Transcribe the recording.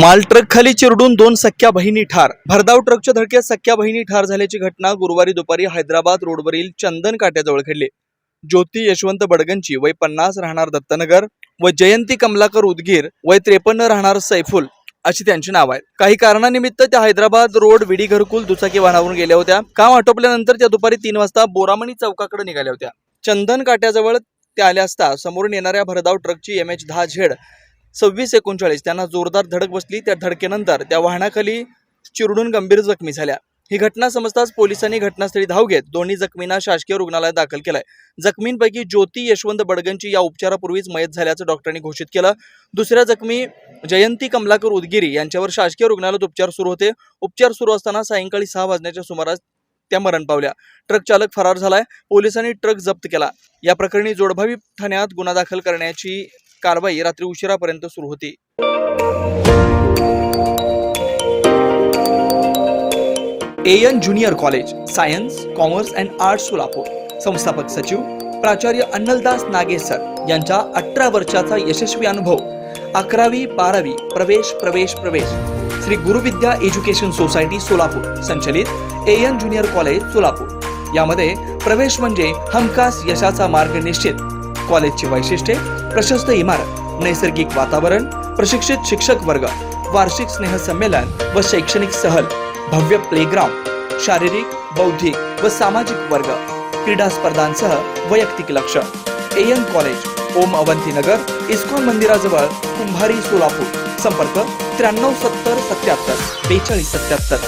माल ट्रक खाली चिरडून दोन सख्या बहिणी ठार. भरधाव ट्रकच्या धडकेत सख्या बहिणी ठार झाल्याची घटना गुरुवारी दुपारी हैदराबाद रोडवरील चंदन काट्याजवळ घडली. ज्योती यशवंत बडगंची वय पन्नास राहणार दत्तनगर व जयंती कमलाकर उदगीर वय त्रेपन्न राहणार सैफुल अशी त्यांची नाव आहेत. काही कारणानिमित्त त्या हैदराबाद रोड विडी घरकुल दुचाकी वाहनावरून गेल्या होत्या. काम आटोपल्यानंतर त्या दुपारी तीन वाजता बोरामणी चौकाकडे निघाल्या होत्या. चंदन काट्याजवळ त्या आल्या असता समोरून येणाऱ्या भरधाव ट्रकची एम एच दहा झेड सव्वीस एकोणचाळीस त्यांना जोरदार धडक बसली. त्या धडकेनंतर त्या वाहनाखाली चिरडून गंभीर जखमी झाल्या. ही घटना समजताच पोलिसांनी घटनास्थळी धाव घेत दोन्ही जखमींना शासकीय रुग्णालयात दाखल केलंय. जखमींपैकी ज्योती यशवंत बडगंची या उपचारापूर्वीच मयत झाल्याचं डॉक्टरांनी घोषित केलं. दुसऱ्या जखमी जयंती कमलाकर उदगिरी यांच्यावर शासकीय रुग्णालयात उपचार सुरू होते. उपचार सुरू असताना सायंकाळी सहा वाजण्याच्या सुमारास त्या मरण पावल्या. ट्रक चालक फरार झालाय. पोलिसांनी ट्रक जप्त केला. या प्रकरणी जोडभावी ठाण्यात गुन्हा दाखल करण्याची कारवाई रात्री उशिरापर्यंत सुरू होती. AN junior college science commerce and arts Solapur. संस्थापक सचिव प्राचार्य अन्नलदास नागेसर यांचा अठरा वर्षाचा यशस्वी अनुभव. अकरावी बारावी प्रवेश प्रवेश प्रवेश. श्री गुरुविद्या एज्युकेशन सोसायटी सोलापूर संचलित एएन ज्युनियर कॉलेज सोलापूर. यामध्ये प्रवेश म्हणजे हमखास यशाचा मार्ग निश्चित. कॉलेजची वैशिष्ट्ये प्रशस्त इमारत नैसर्गिक वातावरण प्रशिक्षित शिक्षक वर्ग वार्षिक स्नेहसंमेलन व शैक्षणिक सहल भव्य प्लेग्राउंड शारीरिक बौद्धिक व सामाजिक वर्ग क्रीडा स्पर्धांसह वैयक्तिक लक्ष. AN college Om Avantinagar ISKCON मंदिराजवळ कुंभारी सोलापूर. संपर्क त्र्याण्णव सत्तर सत्याहत्तर बेचाळीस सत्याहत्तर.